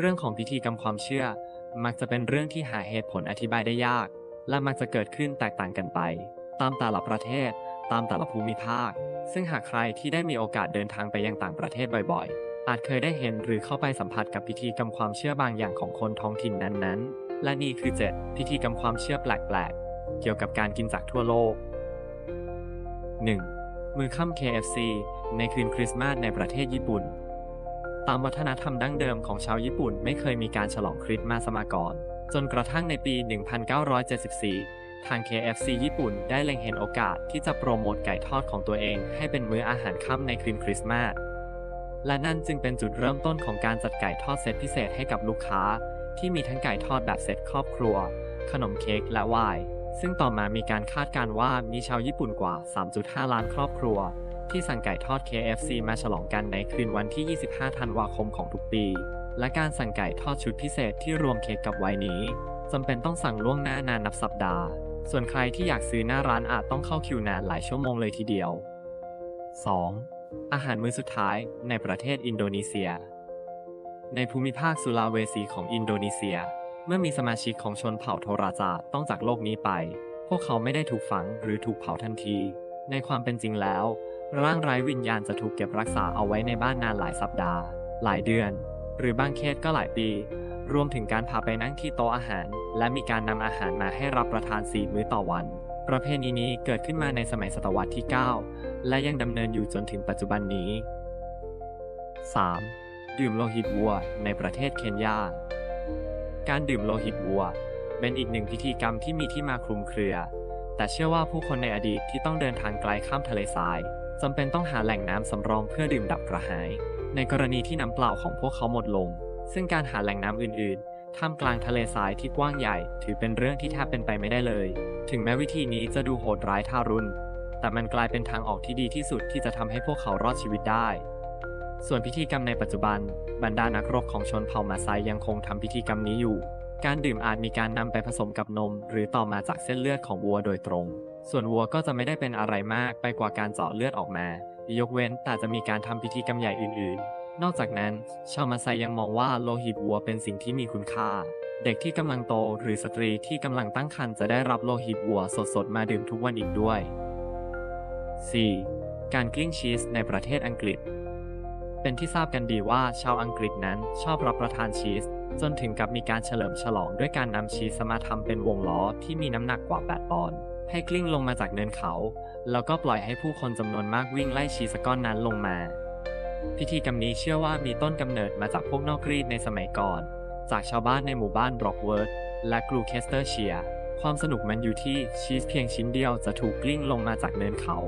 เรื่องของพิธีกรรมความเชื่อ มักจะเป็นเรื่องที่หาเหตุผลอธิบายได้ยาก และมักจะเกิดขึ้นแตกต่างกันไป ตามแต่ละประเทศ ตามแต่ละภูมิภาค ซึ่งหากใครที่ได้มีโอกาสเดินทางไปยังต่างประเทศบ่อยๆ อาจเคยได้เห็นหรือเข้าไปสัมผัสกับพิธีกรรมความเชื่อบางอย่างของคนท้องถิ่นนั้นๆ และนี่คือ 7 พิธีกรรมความเชื่อแปลกๆ เกี่ยวกับการกินจากทั่วโลก 1. มือค่ำ KFC ในคืนคริสต์มาสในประเทศญี่ปุ่น ตามวัฒนธรรมดั้งเดิมของชาวญี่ปุ่นไม่เคยมีการฉลองคริสต์มาสมาก่อน จนกระทั่งในปี 1974 ทาง KFC ญี่ปุ่นได้เล็งเห็นโอกาสที่จะโปรโมทไก่ทอดของตัวเอง ให้เป็นมื้ออาหารค่ำในคืนคริสต์มาส และนั่นจึงเป็นจุดเริ่มต้นของการจัดไก่ทอดเซตพิเศษให้กับลูกค้า ที่มีทั้งไก่ทอดแบบเซตครอบครัว ขนมเค้กและไวน์ซึ่งต่อมามีการคาดการณ์ว่ามีชาวญี่ปุ่นกว่า 3.5 ล้านครอบครัว ที่สั่งไก่ทอด KFC มาฉลองกันในคืนวันที่ 25 ธันวาคมของทุกปี และการสั่งไก่ทอดชุดพิเศษที่รวมเค้กกับไวน์นี้จำเป็นต้องสั่งล่วงหน้านานนับสัปดาห์ ส่วนใครที่อยากซื้อหน้าร้านอาจต้องเข้าคิวนานหลายชั่วโมงเลยทีเดียว 2. อาหารมื้อสุดท้ายในประเทศอินโดนีเซีย ในภูมิภาคสุลาเวสีของอินโดนีเซีย เมื่อมีสมาชิกของชนเผ่าโทราจาต้องจากโลกนี้ไป พวกเขาไม่ได้ถูกฝังหรือถูกเผาทันที ในความเป็นจริงแล้ว ร่างไร้วิญญาณจะถูกเก็บรักษาเอาไว้ในบ้านนานหลายสัปดาห์ หลายเดือน หรือบางเคสก็หลายปี รวมถึงการพาไปนั่งที่โต๊ะอาหาร และมีการนำอาหารมาให้รับประทานสี่มื้อต่อวัน ประเพณีนี้เกิดขึ้นมาในสมัยศตวรรษที่ 9 และยังดำเนินอยู่จนถึงปัจจุบันนี้ 3. ดื่มโลหิตวัวในประเทศเคนยา การดื่มโลหิตวัว เป็นอีกหนึ่งพิธีกรรมที่มีที่มาคลุมเครือ แต่เชื่อว่าผู้คนในอดีตที่ต้องเดินทางไกลข้ามทะเลทราย จำเป็นต้องหาแหล่งน้ำสำรองเพื่อดื่มดับกระหาย ในกรณีที่น้ำเปล่าของพวกเขาหมดลง ซึ่งการหาแหล่งน้ำอื่น ๆ ท่ามกลางทะเลทรายที่กว้างใหญ่ ถือเป็นเรื่องที่แทบเป็นไปไม่ได้เลย ถึงแม้วิธีนี้จะดูโหดร้ายทารุณ แต่มันกลายเป็นทางออกที่ดีที่สุดที่จะทำให้พวกเขารอดชีวิตได้ส่วนพิธีกรรมในปัจจุบัน บรรดานักรบของชนเผ่ามาไซยังคงทำพิธีกรรมนี้อยู่ การดื่มอาจมีการนำไปผสมกับนม หรือต่อมาจากเส้นเลือดของวัวโดยตรง ส่วนวัวก็จะไม่ได้เป็นอะไรมากไปกว่าการเจาะเลือดออกมา ยกเว้นแต่จะมีการทำพิธีกรรมใหญ่อื่น ๆ นอกจากนั้น ชาวมาไซยังมองว่าโลหิตวัวเป็นสิ่งที่มีคุณค่า เด็กที่กำลังโตหรือสตรีที่กำลังตั้งครรภ์จะได้รับโลหิตวัวสดๆมาดื่มทุกวันอีกด้วย 4. การกลิ้งชีสในประเทศอังกฤษ เป็นที่ทราบกันดีว่าชาวอังกฤษนั้นชอบรับประทานชีส จนถึงกับมีการเฉลิมฉลองด้วยการนำชีสมาทำเป็นวงล้อที่มีน้ำหนักกว่า 8 ปอนด์ให้กลิ้งลงมาจากเนินเขา แล้วก็ปล่อยให้ผู้คนจำนวนมากวิ่งไล่ชีสก้อนนั้นลงมา พิธีกรรมนี้เชื่อว่ามีต้นกำเนิดมาจากพวกนอกรีดในสมัยก่อน จากชาวบ้านในหมู่บ้านบล็อกเวิร์ดและกรูเคสเตอร์เชียร์ความสนุกมันอยู่ที่ชีสเพียงชิ้นเดียวจะถูกกลิ้งลงมาจากเนินเขา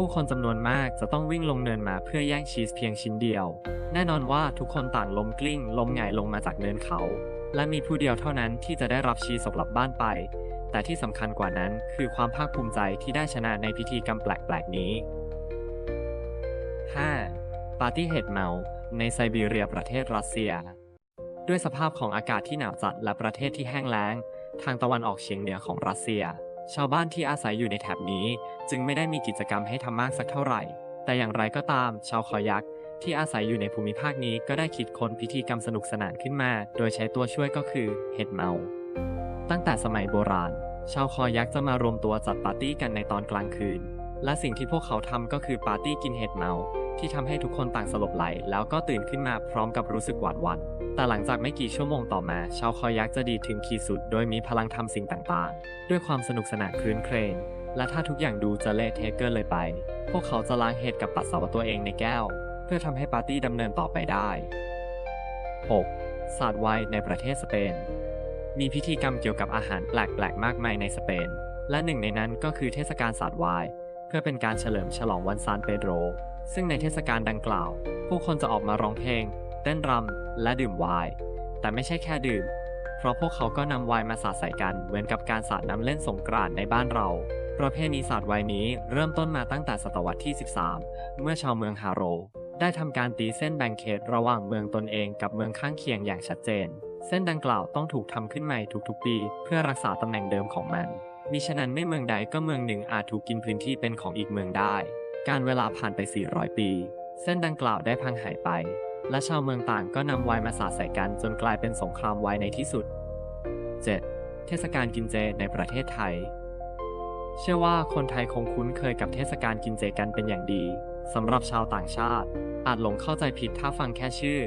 ผู้คนจำนวนมากจะต้องวิ่งลงเนินมาเพื่อแย่งชีสเพียงชิ้นเดียว แน่นอนว่าทุกคนต่างล้มกลิ้งล้มหงายลงมาจากเนินเขา และมีผู้เดียวเท่านั้นที่จะได้รับชีสกลับบ้านไป แต่ที่สำคัญกว่านั้นคือความภาคภูมิใจที่ได้ชนะในพิธีกรรมแปลกๆนี้ 5. ปาร์ตี้เห็ดเมาในไซบีเรียประเทศรัสเซีย ด้วยสภาพของอากาศที่หนาวจัดและประเทศที่แห้งแล้ง ทางตะวันออกเฉียงเหนือของรัสเซีย ชาวบ้านที่อาศัยอยู่ในแถบนี้ จึงไม่ได้มีกิจกรรมให้ทำมากสักเท่าไหร่ แต่อย่างไรก็ตาม ชาวคอยักษ์ที่อาศัยอยู่ในภูมิภาคนี้ก็ได้คิดค้นพิธีกรรมสนุกสนานขึ้นมา โดยใช้ตัวช่วยก็คือเห็ดเมา ตั้งแต่สมัยโบราณ ชาวคอยักษ์จะมารวมตัวจัดปาร์ตี้กันในตอนกลางคืน และสิ่งที่พวกเขาทำก็คือปาร์ตี้กินเห็ดเมา ที่ทำให้ทุกคนต่างสลบไหล แล้วก็ตื่นขึ้นมาพร้อมกับรู้สึกหวาดหวั่นแต่หลังจากไม่กี่ชั่วโมงต่อมา ชาวคอยักจะดีถึงขีดสุด โดยมีพลังทำสิ่งต่างๆ ด้วยความสนุกสนานครื้นเครงและถ้าทุกอย่างดูจะเละเทะเกินเลยไป พวกเขาจะล้างเห็ดกับปัสสาวะตัวเองในแก้ว เพื่อทำให้ปาร์ตี้ดำเนินต่อไปได้ 6. ศาสตร์ไวน์ในประเทศสเปน มีพิธีกรรมเกี่ยวกับอาหารแปลกๆ มากมายในสเปน และหนึ่งในนั้นก็คือเทศกาลศาสตร์ไวน์ เพื่อเป็นการเฉลิมฉลองวันซานเปโดรซึ่งในเทศกาลดังกล่าว ผู้คนจะออกมาร้องเพลง เต้นรำและดื่มไวน์แต่ไม่ใช่แค่ดื่ม เพราะพวกเขาก็นำไวน์มาสาดใส่กันเหมือนกับการสาดน้ำเล่นสงกรานต์ในบ้านเรา ประเพณีศาสไวน์นี้เริ่มต้นมาตั้งแต่ศตวรรษที่ 13 เมื่อชาวเมืองฮาโร ได้ทำการตีเส้นแบ่งเขตระหว่างเมืองตนเองกับเมืองข้างเคียงอย่างชัดเจน เส้นดังกล่าวต้องถูกทำขึ้นใหม่ทุกๆปี เพื่อรักษาตำแหน่งเดิมของมัน มิฉะนั้นไม่เมืองใดก็เมืองหนึ่งอาจถูกกินพื้นที่เป็นของอีกเมืองได้ การเวลาผ่านไป 400 ปี เส้นดังกล่าวได้พังหายไป และชาวเมืองต่างก็นำไวน์มาสาดใส่กันจนกลายเป็นสงครามไวน์ในที่สุด 7. เทศกาลกินเจในประเทศไทย เชื่อว่าคนไทยคงคุ้นเคยกับเทศกาลกินเจกันเป็นอย่างดีสำหรับชาวต่างชาติ อาจหลงเข้าใจผิดถ้าฟังแค่ชื่อ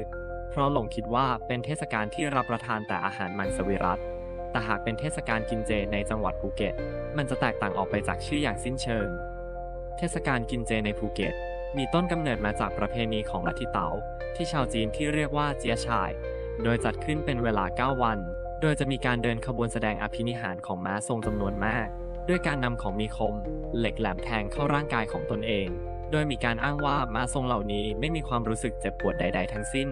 เพราะหลงคิดว่าเป็นเทศกาลที่รับประทานแต่อาหารมังสวิรัต แต่หากเป็นเทศกาลกินเจในจังหวัดภูเก็ต มันจะแตกต่างออกไปจากชื่ออย่างสิ้นเชิง เทศกาลกินเจในภูเก็ต มีต้นกำเนิดมาจากประเพณีของลัทธิเต๋าที่ชาวจีนที่เรียกว่าเจียชาย โดยจัดขึ้นเป็นเวลา 9 วัน โดยจะมีการเดินขบวนแสดงอภินิหารของม้าทรงจำนวนมาก ด้วยการนำของมีคม เหล็กแหลมแทงเข้าร่างกายของตนเอง โดยมีการอ้างว่าม้าทรงเหล่านี้ไม่มีความรู้สึกเจ็บปวดใด ๆ ทั้งสิ้น